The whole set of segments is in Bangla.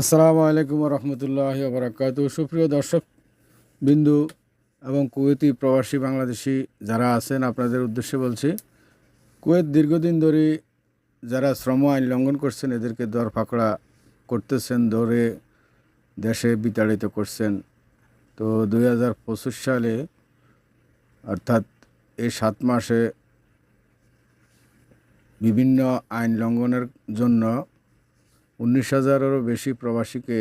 আসসালামু আলাইকুম রহমতুল্লাহ বরাকাত সুপ্রিয় দর্শক বিন্দু এবং কুয়েতি প্রবাসী বাংলাদেশি যারা আছেন, আপনাদের উদ্দেশ্যে বলছি, কুয়েত দীর্ঘদিন ধরে যারা শ্রম আইন লঙ্ঘন করছেন, এদেরকে দর ফাঁকড়া করতেছেন, ধরে দেশে বিতাড়িত করছেন। তো দুই হাজার পঁচিশ সালে, অর্থাৎ এই সাত মাসে বিভিন্ন আইন লঙ্ঘনের জন্য উনিশ হাজারেরও বেশি প্রবাসীকে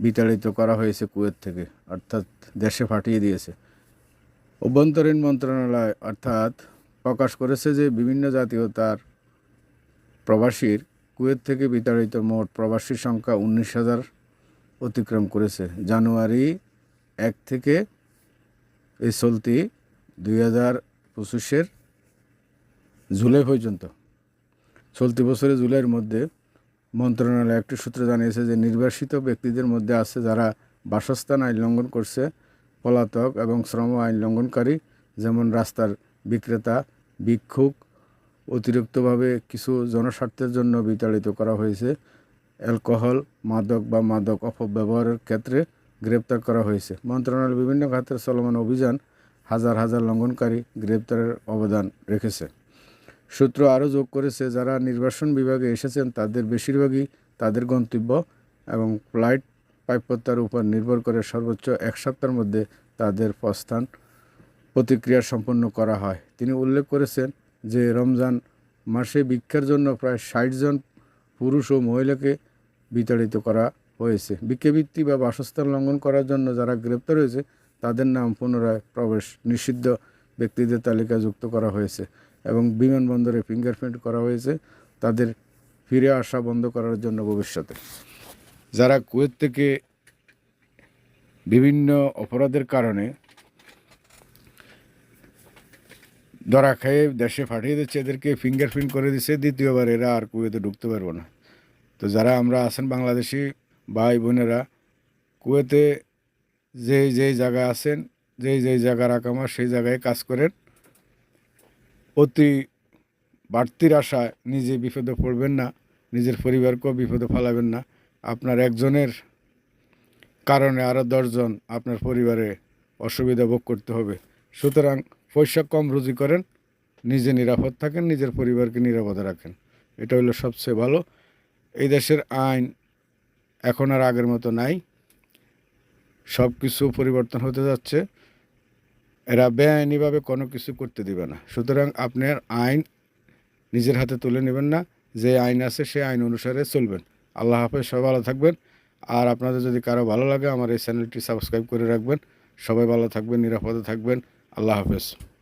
বিতাড়িত করা হয়েছে কুয়েত থেকে, অর্থাৎ দেশে পাঠিয়ে দিয়েছে। অভ্যন্তরীণ মন্ত্রণালয় অর্থাৎ প্রকাশ করেছে যে বিভিন্ন জাতীয়তার প্রবাসীর কুয়েত থেকে বিতাড়িত মোট প্রবাসীর সংখ্যা উনিশ হাজার অতিক্রম করেছে। জানুয়ারি এক থেকে এই চলতি দুই হাজার পঁচিশের জুলাই পর্যন্ত, চলতি বছরের জুলাইয়ের মধ্যে মন্ত্রণালয় একটি সূত্র জানিয়েছে যে নির্বাসিত ব্যক্তিদের মধ্যে আছে যারা বাসস্থান আইন লঙ্ঘন করছে, পলাতক এবং শ্রম আইন লঙ্ঘনকারী, যেমন রাস্তার বিক্রেতা, ভিক্ষুক, অতিরিক্তভাবে কিছু জনস্বার্থের জন্য বিতাড়িত করা হয়েছে, অ্যালকোহল, মাদক বা মাদক অপব্যবহারের ক্ষেত্রে গ্রেপ্তার করা হয়েছে। মন্ত্রণালয় বিভিন্ন খাতের চলমান অভিযান হাজার হাজার লঙ্ঘনকারী গ্রেপ্তারের অবদান রেখেছে। সূত্র আরও যোগ করেছে, যারা নির্বাসন বিভাগে এসেছেন তাদের বেশিরভাগই তাদের গন্তব্য এবং ফ্লাইট পাইপত্তার উপর নির্ভর করে সর্বোচ্চ এক সপ্তাহের মধ্যে তাদের প্রস্থান প্রতিক্রিয়া সম্পন্ন করা হয়। তিনি উল্লেখ করেছেন যে, রমজান মাসে ভিক্ষার জন্য প্রায় ষাট জন পুরুষ ও মহিলাকে বিতাড়িত করা হয়েছে। ভিক্ষাবৃত্তি বা বাসস্থান লঙ্ঘন করার জন্য যারা গ্রেপ্তার হয়েছে, তাদের নাম পুনরায় প্রবেশ নিষিদ্ধ ব্যক্তিদের তালিকা যুক্ত করা হয়েছে। এবং বিমানবন্দরে ফিঙ্গারপ্রিন্ট করা হয়েছে। তাদের ফিরে আসা বন্ধ করার জন্য ভবিষ্যতে। যারা কুয়েত থেকে বিভিন্ন অপরাধের কারণে ধরা খেয়ে দেশে পাঠিয়ে দিচ্ছে, এদেরকে ফিঙ্গারপ্রিন্ট করে দিচ্ছে, দ্বিতীয়বার এরা আর কুয়েতে ঢুকতে পারব না। তো যারা আমরা আছেন বাংলাদেশি ভাই বোনেরা, কুয়েতে যেই যেই জায়গায় আছেন যেই যেই জায়গার আকামা, সেই জায়গায় কাজ করেন। অতি বাড়তির আশায় নিজে বিপদে পড়বেন না, নিজের পরিবারকেও বিপদে ফেলাবেন না। আপনার একজনের কারণে আরও দশজন আপনার পরিবারে অসুবিধা ভোগ করতে হবে। সুতরাং পয়সা কম রুজি করেন, নিজে নিরাপদ থাকেন, নিজের পরিবারকে নিরাপদে রাখেন। এটা হলো সবচেয়ে ভালো। এই দেশের আইন এখন আর আগের মতো নাই। সব কিছু পরিবর্তন হতে যাচ্ছে। এরা বেআইনিভাবে কোনো কিছু করতে দিবে না। সুতরাং আপনার আইন নিজের হাতে তুলে নেবেন না। যে আইন আছে সেই আইন অনুসারে চলবেন। আল্লাহ হাফেজ, সবাই ভালো থাকবেন। আর আপনাদের যদি কারও ভালো লাগে, আমার এই চ্যানেলটি সাবস্ক্রাইব করে রাখবেন। সবাই ভালো থাকবেন, নিরাপদে থাকবেন। আল্লাহ হাফেজ।